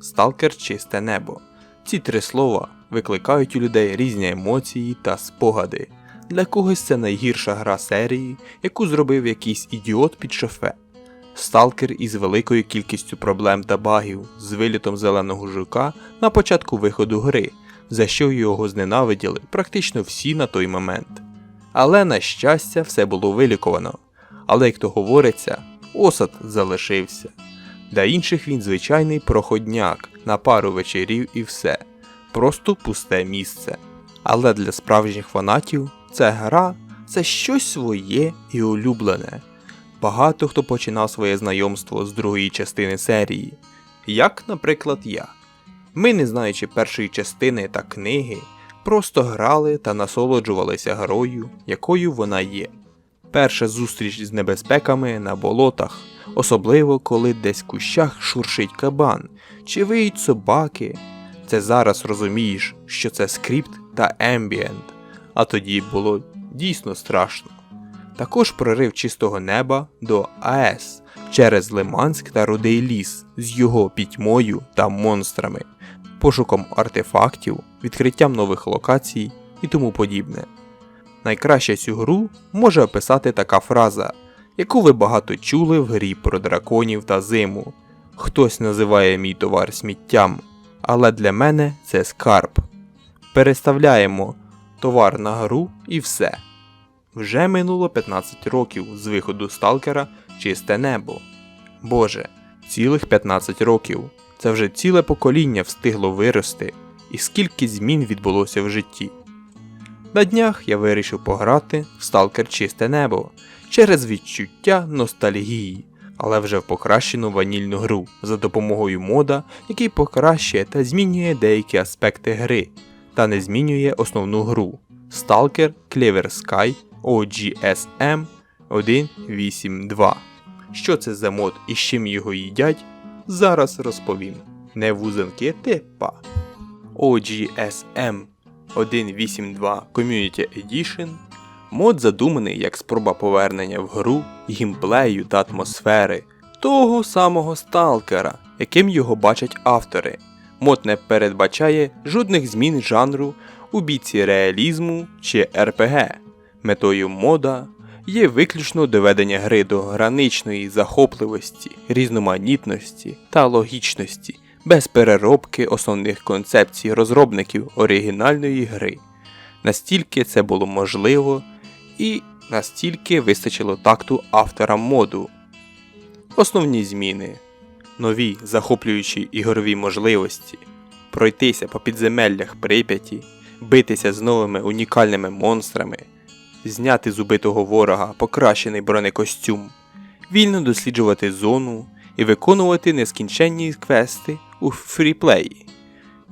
Сталкер чисте небо. Ці три слова викликають у людей різні емоції та спогади. Для когось це найгірша гра серії, яку зробив якийсь ідіот під шофе. Сталкер із великою кількістю проблем та багів, з вилітом зеленого жука на початку виходу гри, за що його зненавиділи практично всі на той момент. Але на щастя, все було вилікувано. Але як то говориться, осад залишився. Для інших він звичайний проходняк на пару вечорів і все. Просто пусте місце. Але для справжніх фанатів ця гра це щось своє і улюблене. Багато хто починав своє знайомство з другої частини серії, як, наприклад, я. Ми, не знаючи першої частини та книги, просто грали та насолоджувалися грою, якою вона є. Перша зустріч з небезпеками на болотах, особливо коли десь в кущах шуршить кабан чи виють собаки. Це зараз розумієш, що це скрипт та ембієнт, а тоді було дійсно страшно. Також прорив чистого неба до АЕС через Лиманськ та Рудий ліс з його пітьмою та монстрами, пошуком артефактів, відкриттям нових локацій і тому подібне. Найкраще цю гру може описати така фраза, яку ви багато чули в грі про драконів та зиму. Хтось називає мій товар сміттям, але для мене це скарб. Переставляємо товар на гру і все. Вже минуло 15 років з виходу сталкера Чисте небо. Боже, цілих 15 років. Це вже ціле покоління встигло вирости, і скільки змін відбулося в житті. На днях я вирішив пограти в Сталкер Чисте небо через відчуття ностальгії, але вже в покращену ванільну гру за допомогою мода, який покращує та змінює деякі аспекти гри, та не змінює основну гру Stalker Clever Sky OGSM 182. Що це за мод і з чим його їдять, зараз розповім. Не вузенки типа. OGSM 182 Community Edition мод задуманий як спроба повернення в гру, гімплею та атмосфери того самого сталкера, яким його бачать автори. Мод не передбачає жодних змін жанру у бійці реалізму чи РПГ. Метою мода є виключно доведення гри до граничної захопливості, різноманітності та логічності, без переробки основних концепцій розробників оригінальної гри. Настільки це було можливо і настільки вистачило такту автора моду. Основні зміни, нові захоплюючі ігрові можливості, пройтися по підземеллях Прип'яті, битися з новими унікальними монстрами зняти з убитого ворога покращений бронекостюм, вільно досліджувати зону і виконувати нескінченні квести у фріплеї,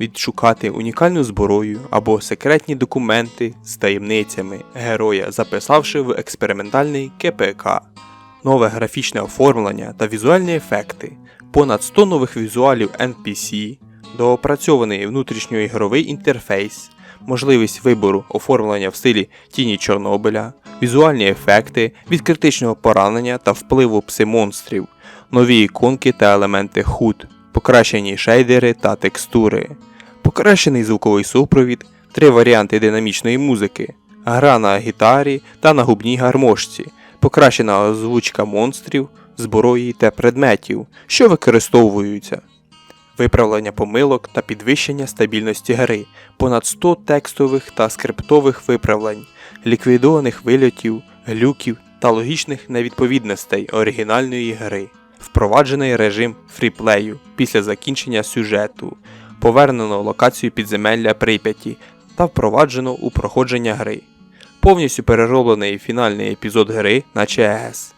відшукати унікальну зброю або секретні документи з таємницями героя, записавши в експериментальний КПК, нове графічне оформлення та візуальні ефекти, понад 100 нових візуалів NPC, доопрацьований внутрішньоігровий інтерфейс. Можливість вибору оформлення в стилі тіні Чорнобиля, візуальні ефекти від критичного поранення та впливу пси-монстрів, нові іконки та елементи худ, покращені шейдери та текстури, покращений звуковий супровід, три варіанти динамічної музики, гра на гітарі та на губній гармошці, покращена озвучка монстрів, зброї та предметів, що використовуються виправлення помилок та підвищення стабільності гри, понад 100 текстових та скриптових виправлень, ліквідованих вильотів, глюків та логічних невідповідностей оригінальної гри, впроваджений режим фріплею після закінчення сюжету, повернено локацію підземелля Прип'яті та впроваджено у проходження гри, повністю перероблений фінальний епізод гри на ЧС,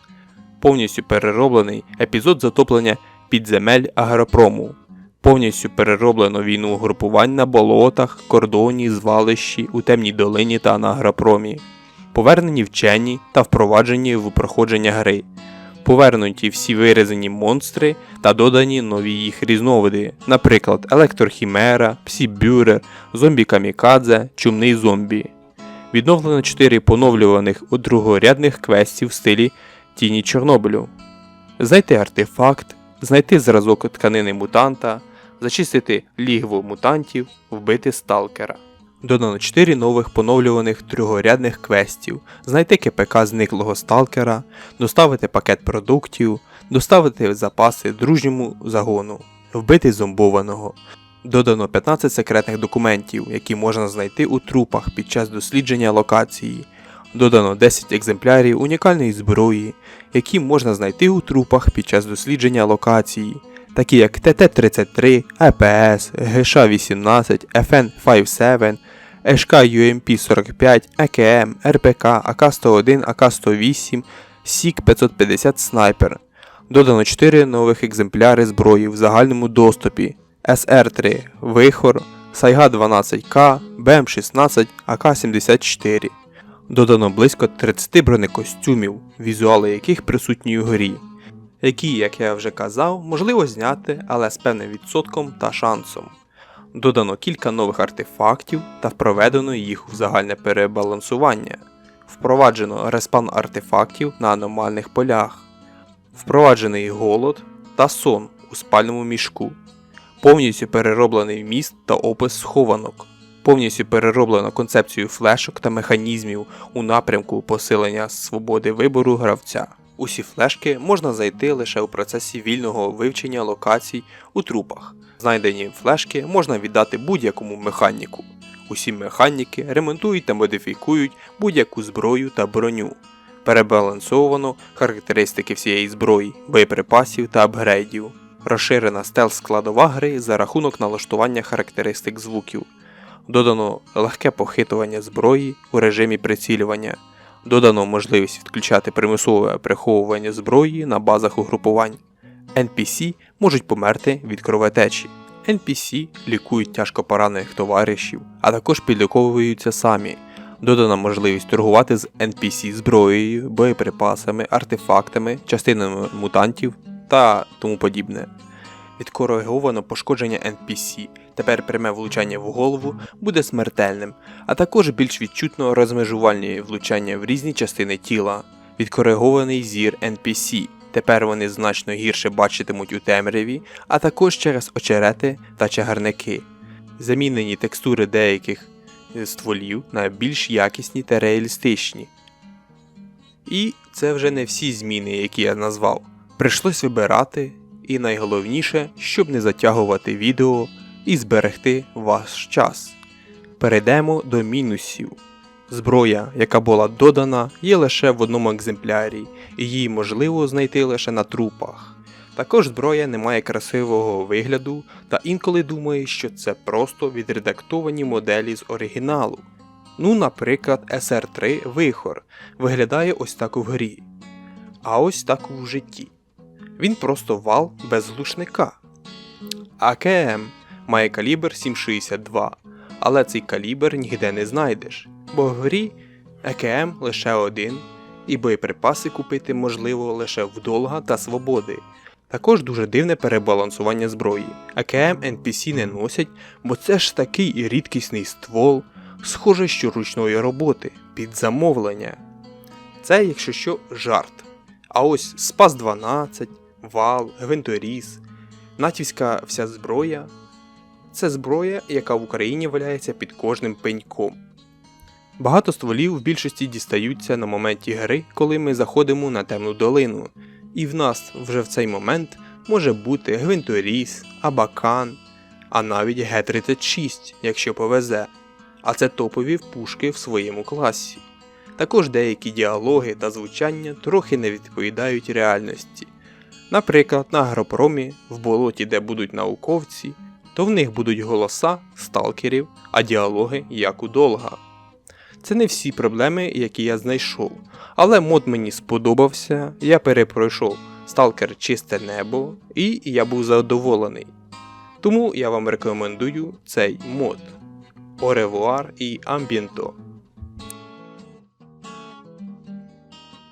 повністю перероблений епізод затоплення підземель агропрому. Повністю перероблено війну угрупувань на болотах, кордоні, звалищі, у темній долині та на грапромі, повернені вчені та впроваджені в проходження гри, повернуті всі вирізані монстри та додані нові їх різновиди, наприклад, Електрохімера, Псібюрер, зомбі Камікадзе, Чумний зомбі. Відновлено 4 поновлюваних у другорядних квестів в стилі Тіні Чорнобилю. Знайти артефакт, знайти зразок тканини мутанта, зачистити лігво мутантів, вбити сталкера. Додано 4 нових поновлюваних другорядних квестів, знайти КПК зниклого сталкера, доставити пакет продуктів, доставити запаси дружньому загону, вбити зомбованого. Додано 15 секретних документів, які можна знайти у трупах під час дослідження локації. Додано 10 екземплярів унікальної зброї, які можна знайти у трупах під час дослідження локації, такі як ТТ-33, АПС, ГШ-18, FN-57, ШК UMP-45, АКМ, РПК, АК-101, АК-108, СІК-550 Снайпер. Додано 4 нових екземпляри зброї в загальному доступі СР-3 Вихор, Сайга 12К, БМ-16, АК-74. Додано близько 30 бронекостюмів, візуали яких присутні у грі, які, як я вже казав, можливо зняти, але з певним відсотком та шансом. Додано кілька нових артефактів та проведено їх у загальне перебалансування. Впроваджено респан артефактів на аномальних полях. Впроваджений голод та сон у спальному мішку. Повністю перероблений міст та опис схованок. Повністю перероблено концепцію флешок та механізмів у напрямку посилення свободи вибору гравця. Усі флешки можна знайти лише у процесі вільного вивчення локацій у трупах. Знайдені флешки можна віддати будь-якому механіку. Усі механіки ремонтують та модифікують будь-яку зброю та броню. Перебалансовано характеристики всієї зброї, боєприпасів та апгрейдів. Розширена стелс складова гри за рахунок налаштування характеристик звуків. Додано легке похитування зброї у режимі прицілювання. Додано можливість відключати примусове приховування зброї на базах угрупувань. NPC можуть померти від кровотечі. NPC лікують тяжко поранених товаришів, а також підліковуються самі. Додана можливість торгувати з NPC зброєю, боєприпасами, артефактами, частинами мутантів та тому подібне. Відкориговано пошкодження NPC. Тепер пряме влучання в голову буде смертельним, а також більш відчутно розмежувальні влучання в різні частини тіла. Відкоригований зір NPC. Тепер вони значно гірше бачитимуть у темряві, а також через очерети та чагарники. Замінені текстури деяких стволів на більш якісні та реалістичні. І це вже не всі зміни, які я назвав. Прийшлось вибирати, і найголовніше, щоб не затягувати відео і зберегти ваш час. Перейдемо до мінусів. Зброя, яка була додана, є лише в одному екземплярі, і її можливо знайти лише на трупах. Також зброя не має красивого вигляду, та інколи думає, що це просто відредактовані моделі з оригіналу. Ну, наприклад, SR3 Вихор виглядає ось так у грі, а ось так у житті. Він просто вал без глушника. АКМ має калібр 7,62, але цей калібр ніде не знайдеш, бо в грі АКМ лише один, і боєприпаси купити можливо лише в Долга та Свободи. Також дуже дивне перебалансування зброї. АКМ NPC не носять, бо це ж такий рідкісний ствол, схоже, що ручної роботи, під замовлення. Це, якщо що, жарт. А ось Спас 12, вал, гвинторіз, натівська вся зброя це зброя, яка в Україні валяється під кожним пеньком. Багато стволів в більшості дістаються на моменті гри, коли ми заходимо на темну долину, і в нас вже в цей момент може бути гвинторіз, абакан, а навіть Г-36, якщо повезе, а це топові пушки в своєму класі. Також деякі діалоги та звучання трохи не відповідають реальності. Наприклад, на агропромі, в болоті, де будуть науковці, то в них будуть голоса сталкерів, а діалоги як у Долга. Це не всі проблеми, які я знайшов, але мод мені сподобався, я перепройшов Сталкер Чисте Небо і я був задоволений. Тому я вам рекомендую цей мод. Оревуар і Амбієнто.